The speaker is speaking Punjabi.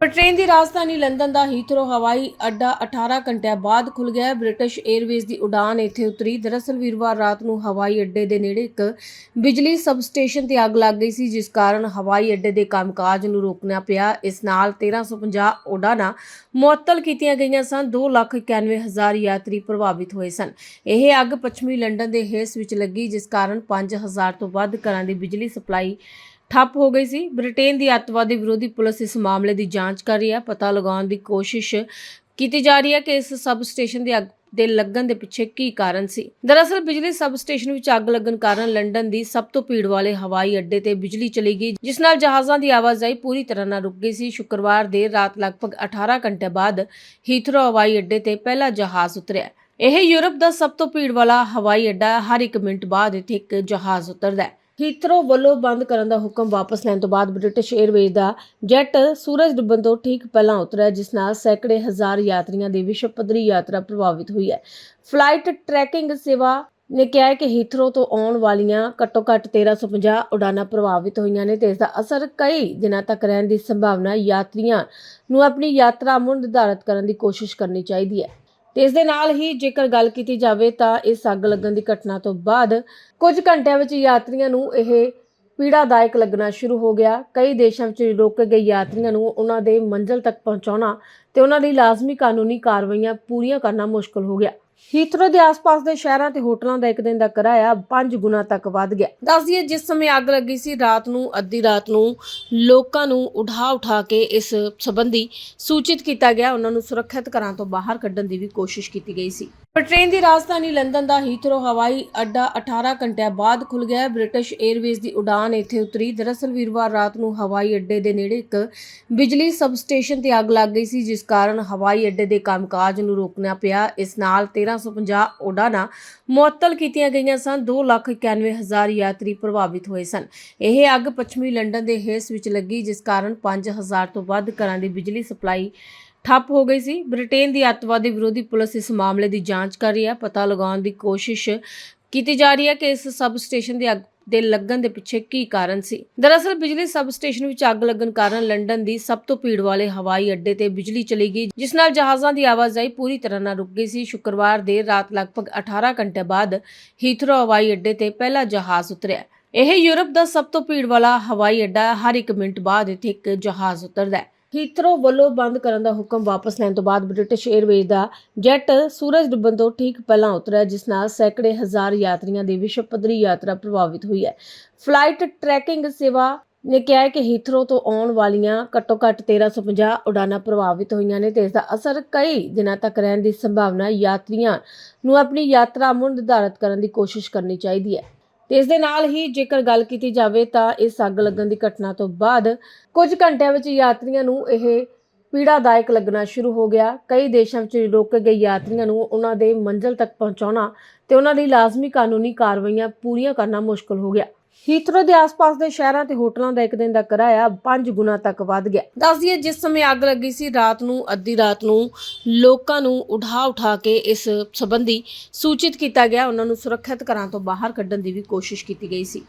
ਬ੍ਰਿਟੇਨ ਦੀ ਰਾਜਧਾਨੀ ਲੰਡਨ ਦਾ ਹੀਥਰੋ ਹਵਾਈ ਅੱਡਾ 18 ਘੰਟਿਆਂ ਬਾਅਦ ਖੁੱਲ੍ਹ ਗਿਆ ਬ੍ਰਿਟਿਸ਼ ਏਅਰਵੇਜ਼ ਦੀ ਉਡਾਨ ਇੱਥੇ ਉਤਰੀ। ਦਰਅਸਲ ਵੀਰਵਾਰ ਰਾਤ ਨੂੰ ਹਵਾਈ ਅੱਡੇ ਦੇ ਨੇੜੇ ਇੱਕ ਬਿਜਲੀ ਸਬਸਟੇਸ਼ਨ ਤੇ ਅੱਗ ਲੱਗ ਗਈ ਸੀ ਜਿਸ ਕਾਰਨ ਹਵਾਈ ਅੱਡੇ ਦੇ ਕੰਮਕਾਜ ਨੂੰ ਰੋਕਣਾ ਪਿਆ। ਇਸ ਨਾਲ 1350 ਉਡਾਨਾਂ ਮੁਅੱਤਲ ਕੀਤੀਆਂ ਗਈਆਂ ਸਨ। 2,91,000 ਯਾਤਰੀ ਪ੍ਰਭਾਵਿਤ ਹੋਏ ਸਨ। ਇਹ ਅੱਗ ਪੱਛਮੀ ਲੰਡਨ ਦੇ ਹੇਸ ਵਿੱਚ ਲੱਗੀ ਜਿਸ ਕਾਰਨ 5000 ਤੋਂ ਵੱਧ ਘਰਾਂ ਦੀ ਬਿਜਲੀ ਸਪਲਾਈ ਠੱਪ ਹੋ ਗਈ ਸੀ। ਬ੍ਰਿਟੇਨ ਦੀ ਅੱਤਵਾਦੀ ਵਿਰੋਧੀ ਪੁਲਿਸ ਇਸ ਮਾਮਲੇ ਦੀ ਜਾਂਚ ਕਰ ਰਹੀ ਹੈ। ਪਤਾ ਲਗਾਉਣ ਦੀ ਕੋਸ਼ਿਸ਼ ਕੀਤੀ ਜਾ ਰਹੀ ਹੈ ਕਿ ਇਸ ਸਬ ਸਟੇਸ਼ਨ ਦੀ ਅੱਗ ਦੇ ਲੱਗਣ ਦੇ ਪਿੱਛੇ ਕੀ ਕਾਰਨ ਸੀ। ਦਰਅਸਲ, ਬਿਜਲੀ ਸਬ ਸਟੇਸ਼ਨ ਵਿੱਚ ਅੱਗ ਲੱਗਣ ਕਾਰਨ ਲੰਡਨ ਦੀ ਸਭ ਤੋਂ ਭੀੜ ਵਾਲੇ ਹਵਾਈ ਅੱਡੇ ਤੇ ਬਿਜਲੀ ਚਲੀ ਗਈ, ਜਿਸ ਨਾਲ ਜਹਾਜ਼ਾਂ ਦੀ ਆਵਾਜਾਈ ਪੂਰੀ ਤਰ੍ਹਾਂ ਨਾਲ ਰੁਕ ਗਈ ਸੀ। ਸ਼ੁੱਕਰਵਾਰ ਦੇਰ ਰਾਤ ਲਗਭਗ 18 ਘੰਟੇ ਬਾਅਦ ਹੀਥਰੋ ਹਵਾਈ ਅੱਡੇ ਤੇ ਪਹਿਲਾ ਜਹਾਜ਼ ਉਤਰਿਆ। ਇਹ ਯੂਰਪ ਦਾ ਸਭ ਤੋਂ ਭੀੜ ਵਾਲਾ ਹਵਾਈ ਅੱਡਾ ਹਰ ਇੱਕ ਮਿੰਟ ਬਾਅਦ ਇੱਥੇ ਇੱਕ ਜਹਾਜ਼ ਉਤਰਦਾ ਹੈ। ਹੀਥਰੋ ਵੱਲੋਂ ਬੰਦ ਕਰਨ ਦਾ ਹੁਕਮ ਵਾਪਸ ਲੈਣ ਤੋਂ ਬਾਅਦ ਬ੍ਰਿਟਿਸ਼ 에ਅਰਵੇਜ਼ ਦਾ ਜੈਟ ਸੂਰਜ ਡੁੱਬਣ ਤੋਂ ਠੀਕ ਪਹਿਲਾਂ ਉਤਰਿਆ, ਜਿਸ ਨਾਲ ਸੈਂਕੜੇ ਹਜ਼ਾਰ ਯਾਤਰੀਆਂ ਦੀ ਵਿਸ਼ਵ ਪੱਧਰੀ ਯਾਤਰਾ ਪ੍ਰਭਾਵਿਤ ਹੋਈ ਹੈ। ਫਲਾਈਟ ਟਰੈਕਿੰਗ ਸੇਵਾ ਨੇ ਕਿਹਾ ਹੈ ਕਿ ਹੀਥਰੋ ਤੋਂ ਆਉਣ ਵਾਲੀਆਂ ਘੱਟੋ-ਘੱਟ 1350 ਉਡਾਨਾਂ ਪ੍ਰਭਾਵਿਤ ਹੋਈਆਂ ਨੇ ਤੇ ਇਸ ਦਾ ਅਸਰ ਕਈ ਦਿਨਾਂ ਤੱਕ ਰਹਿਣ ਦੀ ਸੰਭਾਵਨਾ ਯਾਤਰੀਆਂ ਨੂੰ ਆਪਣੀ ਯਾਤਰਾ ਮੁੜ ਨਿਰਧਾਰਤ ਕਰਨ ਦੀ ਕੋਸ਼ਿਸ਼ ਕਰਨੀ ਚਾਹੀਦੀ ਹੈ। ਤੇ ਇਸ ਦੇ ਨਾਲ ਹੀ ਜੇਕਰ ਗੱਲ ਕੀਤੀ ਜਾਵੇ ਤਾਂ ਇਸ ਅੱਗ ਲੱਗਣ ਦੀ ਘਟਨਾ ਤੋਂ ਬਾਅਦ ਕੁਝ ਘੰਟਿਆਂ ਵਿੱਚ ਯਾਤਰੀਆਂ ਨੂੰ ਇਹ ਪੀੜਾਦਾਇਕ ਲੱਗਣਾ ਸ਼ੁਰੂ ਹੋ ਗਿਆ। ਕਈ ਦੇਸ਼ਾਂ ਵਿੱਚ ਰੋਕੇ ਗਏ ਯਾਤਰੀਆਂ ਨੂੰ ਉਹਨਾਂ ਦੇ ਮੰਜ਼ਿਲ ਤੱਕ ਪਹੁੰਚਾਉਣਾ ਤੇ ਉਹਨਾਂ ਲਈ ਲਾਜ਼ਮੀ ਕਾਨੂੰਨੀ ਕਾਰਵਾਈਆਂ ਪੂਰੀਆਂ ਕਰਨਾ ਮੁਸ਼ਕਲ ਹੋ ਗਿਆ। ਹੀਥਰੋ ਦੇ ਆਸ-ਪਾਸ ਦੇ ਸ਼ਹਿਰਾਂ ਤੇ ਹੋਟਲਾਂ ਦਾ ਇੱਕ ਦਿਨ ਦਾ ਕਿਰਾਇਆ 5 ਗੁਣਾ ਤੱਕ ਵੱਧ ਗਿਆ। ਦੱਸ ਦਈਏ, ਜਿਸ ਸਮੇਂ ਅੱਗ ਲੱਗੀ ਸੀ, ਰਾਤ ਨੂੰ, ਅੱਧੀ ਰਾਤ ਨੂੰ ਲੋਕਾਂ ਨੂੰ ਉਠਾ ਉਠਾ ਕੇ ਇਸ ਸੰਬੰਧੀ ਸੂਚਿਤ ਕੀਤਾ ਗਿਆ। ਉਹਨਾਂ ਨੂੰ ਸੁਰੱਖਿਅਤ ਘਰਾਂ ਤੋਂ ਬਾਹਰ ਕੱਢਣ ਦੀ ਵੀ ਕੋਸ਼ਿਸ਼ ਕੀਤੀ ਗਈ ਸੀ। ਬ੍ਰਿਟੇਨ ਦੀ ਰਾਜਧਾਨੀ ਲੰਡਨ ਦਾ ਹੀਥਰੋ ਹਵਾਈ ਅੱਡਾ 18 ਘੰਟਿਆਂ ਬਾਅਦ ਖੁੱਲ੍ਹ ਗਿਆ ਹੈ। ਬ੍ਰਿਟਿਸ਼ 에ਅਰਵੇਜ਼ ਦੀ ਉਡਾਨ ਇੱਥੇ ਉਤਰੀ। ਦਰਅਸਲ ਵੀਰਵਾਰ ਰਾਤ ਨੂੰ ਹਵਾਈ ਅੱਡੇ ਦੇ ਨੇੜੇ ਇੱਕ ਬਿਜਲੀ ਸਬਸਟੇਸ਼ਨ ਤੇ ਅੱਗ ਲੱਗ ਗਈ ਸੀ ਜਿਸ ਕਾਰਨ ਹਵਾਈ ਅੱਡੇ ਦੇ ਕੰਮਕਾਜ ਨੂੰ ਰੋਕਣਾ ਪਿਆ। ਇਸ ਨਾਲ 1350 ਉਡਾਨਾਂ ਮੁਅੱਤਲ ਕੀਤੀਆਂ ਗਈਆਂ ਸਨ। 2,91,000 ਯਾਤਰੀ ਪ੍ਰਭਾਵਿਤ ਹੋਏ ਸਨ। ਇਹ ਅੱਗ ਪੱਛਮੀ ਲੰਡਨ ਦੇ ਹੇਸ ਵਿੱਚ ਲੱਗੀ ਜਿਸ ਕਾਰਨ 5000 ਤੋਂ ਵੱਧ ਘਰਾਂ ਦੀ ਬਿਜਲੀ ਸਪਲਾਈ ਠੱਪ ਹੋ ਗਈ ਸੀ। ਬ੍ਰਿਟੇਨ ਦੀ ਅੱਤਵਾਦੀ ਵਿਰੋਧੀ ਪੁਲਿਸ ਇਸ ਮਾਮਲੇ ਦੀ ਜਾਂਚ ਕਰ ਰਹੀ ਹੈ। ਪਤਾ ਲਗਾਉਣ ਦੀ ਕੋਸ਼ਿਸ਼ ਕੀਤੀ ਜਾ ਰਹੀ ਹੈ ਕਿ ਇਸ ਸਬ ਸਟੇਸ਼ਨ ਦੀ ਅੱਗ ਦੇ ਲੱਗਣ ਦੇ ਪਿੱਛੇ ਕੀ ਕਾਰਨ ਸੀ। ਦਰਅਸਲ ਬਿਜਲੀ ਸਬ ਸਟੇਸ਼ਨ ਵਿੱਚ ਅੱਗ ਲੱਗਣ ਕਾਰਨ ਲੰਡਨ ਦੀ ਸਭ ਤੋਂ ਭੀੜ ਵਾਲੇ ਹਵਾਈ ਅੱਡੇ ਤੇ ਬਿਜਲੀ ਚਲੀ ਗਈ, ਜਿਸ ਨਾਲ ਜਹਾਜ਼ਾਂ ਦੀ ਆਵਾਜਾਈ ਪੂਰੀ ਤਰ੍ਹਾਂ ਨਾਲ ਰੁਕ ਗਈ ਸੀ। ਸ਼ੁੱਕਰਵਾਰ ਦੇਰ ਰਾਤ ਲਗਭਗ 18 ਘੰਟੇ ਬਾਅਦ ਹੀਥਰੋ ਹਵਾਈ ਅੱਡੇ ਤੇ ਪਹਿਲਾ ਜਹਾਜ਼ ਉਤਰਿਆ। ਇਹ ਯੂਰਪ ਦਾ ਸਭ ਤੋਂ ਭੀੜ ਵਾਲਾ ਹਵਾਈ ਅੱਡਾ ਹਰ ਇੱਕ ਮਿੰਟ ਬਾਅਦ ਇੱਥੇ ਇੱਕ ਜਹਾਜ਼ ਉਤਰਦਾ ਹੈ। ਹੀਥਰੋ ਵੱਲੋਂ ਬੰਦ ਕਰਨ ਦਾ ਹੁਕਮ ਵਾਪਸ ਲੈਣ ਤੋਂ ਬਾਅਦ ਬ੍ਰਿਟਿਸ਼ 에ਅਰਵੇਜ਼ ਦਾ ਜੈਟ ਸੂਰਜ ਡੁੱਬਣ ਤੋਂ ਠੀਕ ਪਹਿਲਾਂ ਉਤਰਿਆ, ਜਿਸ ਨਾਲ ਸੈਂਕੜੇ ਹਜ਼ਾਰ ਯਾਤਰੀਆਂ ਦੀ ਵਿਸ਼ਵ ਪੱਧਰੀ ਯਾਤਰਾ ਪ੍ਰਭਾਵਿਤ ਹੋਈ ਹੈ। ਫਲਾਈਟ ਟਰੈਕਿੰਗ ਸੇਵਾ ਨੇ ਕਿਹਾ ਹੈ ਕਿ ਹੀਥਰੋ ਤੋਂ ਆਉਣ ਵਾਲੀਆਂ ਘੱਟੋ-ਘੱਟ 1350 ਉਡਾਨਾਂ ਪ੍ਰਭਾਵਿਤ ਹੋਈਆਂ ਨੇ ਤੇ ਇਸ ਦਾ ਅਸਰ ਕਈ ਦਿਨਾਂ ਤੱਕ ਰਹਿਣ ਦੀ ਸੰਭਾਵਨਾ ਯਾਤਰੀਆਂ ਨੂੰ ਆਪਣੀ ਯਾਤਰਾ ਮੁੜ ਨਿਰਧਾਰਤ ਕਰਨ ਦੀ ਕੋਸ਼ਿਸ਼ ਕਰਨੀ ਚਾਹੀਦੀ ਹੈ। ਤੇ ਇਸ ਦੇ ਨਾਲ ਹੀ ਜੇਕਰ ਗੱਲ ਕੀਤੀ ਜਾਵੇ ਤਾਂ ਇਸ ਅੱਗ ਲੱਗਣ ਦੀ ਘਟਨਾ ਤੋਂ ਬਾਅਦ ਕੁਝ ਘੰਟਿਆਂ ਵਿੱਚ ਯਾਤਰੀਆਂ ਨੂੰ ਇਹ ਪੀੜਾਦਾਇਕ ਲੱਗਣਾ ਸ਼ੁਰੂ ਹੋ ਗਿਆ। ਕਈ ਦੇਸ਼ਾਂ ਵਿੱਚ ਰੋਕੇ ਗਏ ਯਾਤਰੀਆਂ ਨੂੰ ਉਹਨਾਂ ਦੇ ਮੰਜ਼ਿਲ ਤੱਕ ਪਹੁੰਚਾਉਣਾ ਤੇ ਉਹਨਾਂ ਲਈ ਲਾਜ਼ਮੀ ਕਾਨੂੰਨੀ ਕਾਰਵਾਈਆਂ ਪੂਰੀਆਂ ਕਰਨਾ ਮੁਸ਼ਕਲ ਹੋ ਗਿਆ। ਹੀਥਰੋ ਦੇ ਆਸ-ਪਾਸ ਦੇ ਸ਼ਹਿਰਾਂ ਤੇ ਹੋਟਲਾਂ ਦਾ ਇੱਕ ਦਿਨ ਦਾ ਕਿਰਾਇਆ 5 ਗੁਣਾ ਤੱਕ ਵੱਧ ਗਿਆ। ਦੱਸ ਦਈਏ, ਜਿਸ ਸਮੇਂ ਅੱਗ ਲੱਗੀ ਸੀ, ਰਾਤ ਨੂੰ, ਅੱਧੀ ਰਾਤ ਨੂੰ, ਲੋਕਾਂ ਨੂੰ ਉਠਾ ਉਠਾ ਕੇ ਇਸ ਸੰਬੰਧੀ ਸੂਚਿਤ ਕੀਤਾ ਗਿਆ। ਉਹਨਾਂ ਨੂੰ ਸੁਰੱਖਿਅਤ ਘਰਾਂ ਤੋਂ ਬਾਹਰ ਕੱਢਣ ਦੀ ਵੀ ਕੋਸ਼ਿਸ਼ ਕੀਤੀ ਗਈ ਸੀ।